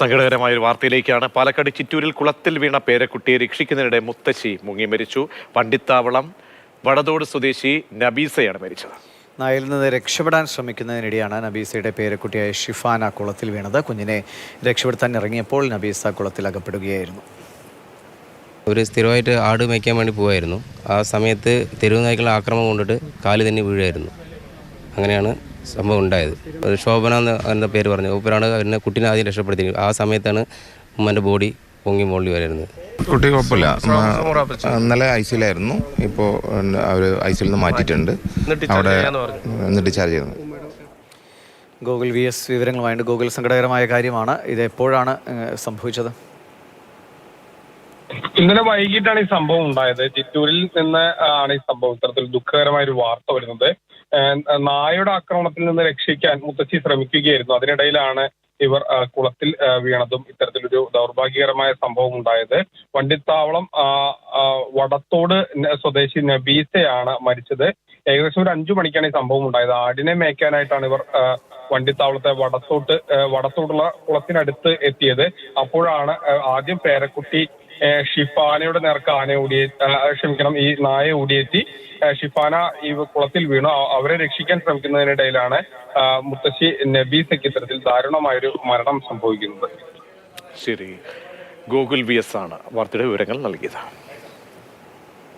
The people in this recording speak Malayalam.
സങ്കടകരമായ ഒരു വാർത്തയിലേക്കാണ്. പാലക്കാട് ചിറ്റൂരിൽ കുളത്തിൽ വീണ പേരക്കുട്ടിയെ രക്ഷിക്കുന്നതിനിടെ മുത്തശ്ശി മുങ്ങി മരിച്ചു. പണ്ടിത്താവളം വടതോട് സ്വദേശി നബീസയാണ് മരിച്ചത്. നായിൽ നിന്ന് രക്ഷപ്പെടാൻ ശ്രമിക്കുന്നതിനിടെയാണ് നബീസയുടെ പേരക്കുട്ടിയായ ഷിഫാന കുളത്തിൽ വീണത്. കുഞ്ഞിനെ രക്ഷപ്പെടുത്താൻ ഇറങ്ങിയപ്പോൾ നബീസ കുളത്തിൽ അകപ്പെടുകയായിരുന്നു. ഒരു സ്ഥിരമായിട്ട് ആട് മേയ്ക്കാൻ വേണ്ടി പോവായിരുന്നു. ആ സമയത്ത് തെരുവ് നായ്ക്കളുടെ ആക്രമണം കൊണ്ടിട്ട് കാൽ തന്നെ വീഴായിരുന്നു. അങ്ങനെയാണ് സംഭവം ഉണ്ടായത്. അത് ശോഭന എന്ന് എന്ന പേര് പറഞ്ഞു ഒപ്പരാണ് എന്നെ കുട്ടീനെ ആദ്യം രക്ഷപ്പെടുത്തി ആ സമയത്താണ് ഉമ്മന്റെ ബോഡി പൊങ്ങി മുകളിൽ വരുന്നത്. കുട്ടി കുഴപ്പമില്ല. നല്ല ഇന്നലെ ഐ സിയിലായിരുന്നു ഇപ്പോൾ അവർ ഐ സിയിൽ നിന്ന് മാറ്റിയിട്ടുണ്ട്. അവിടെ എന്നിട്ട് ചാർജ് ചെയ്യുന്നു. ഗൂഗിൾ വി എസ് വിവരങ്ങളുമായിട്ട് ഗൂഗിൾ സങ്കടകരമായ കാര്യമാണ്. ഇത് എപ്പോഴാണ് സംഭവിച്ചത്? ഇന്നലെ വൈകിട്ടാണ് ഈ സംഭവം ഉണ്ടായത്. ചിറ്റൂരിൽ നിന്ന് ആണ് ഈ സംഭവം. ഇത്തരത്തിൽ ദുഃഖകരമായ ഒരു വാർത്ത വരുന്നത്. നായയുടെ ആക്രമണത്തിൽ നിന്ന് രക്ഷിക്കാൻ മുത്തശ്ശി ശ്രമിക്കുകയായിരുന്നു. അതിനിടയിലാണ് ഇവർ കുളത്തിൽ വീണതും ഇത്തരത്തിലൊരു ദൗർഭാഗ്യകരമായ സംഭവം ഉണ്ടായത്. വണ്ടിത്താവളം വടത്തോട് സ്വദേശി നബീസയാണ് മരിച്ചത്. ഏകദേശം ഒരു അഞ്ചു മണിക്കാണ് ഈ സംഭവം ഉണ്ടായത്. ആടിനെ മേയ്ക്കാനായിട്ടാണ് ഇവർ വണ്ടിത്താവളത്തെ വടത്തോട്ട് വടത്തോടുള്ള കുളത്തിനടുത്ത് എത്തിയത്. അപ്പോഴാണ് ആദ്യം പേരക്കുട്ടി ഷിഫാനയുടെ നേർക്ക് ആന ഓടിയെ ക്ഷമിക്കണം ഈ നായ ഓടിയെത്തി ഷിഫാന ഈ കുളത്തിൽ വീണു. അവരെ രക്ഷിക്കാൻ ശ്രമിക്കുന്നതിനിടയിലാണ് മുത്തശ്ശി നബീസയ്ക്ക് ഇത്തരത്തിൽ ദാരുണമായൊരു മരണം സംഭവിക്കുന്നത്. ശരി. ഗൂഗിൾ വി എസ് ആണ്. വാർത്തയുടെ വിവരങ്ങൾ നൽകിയത്.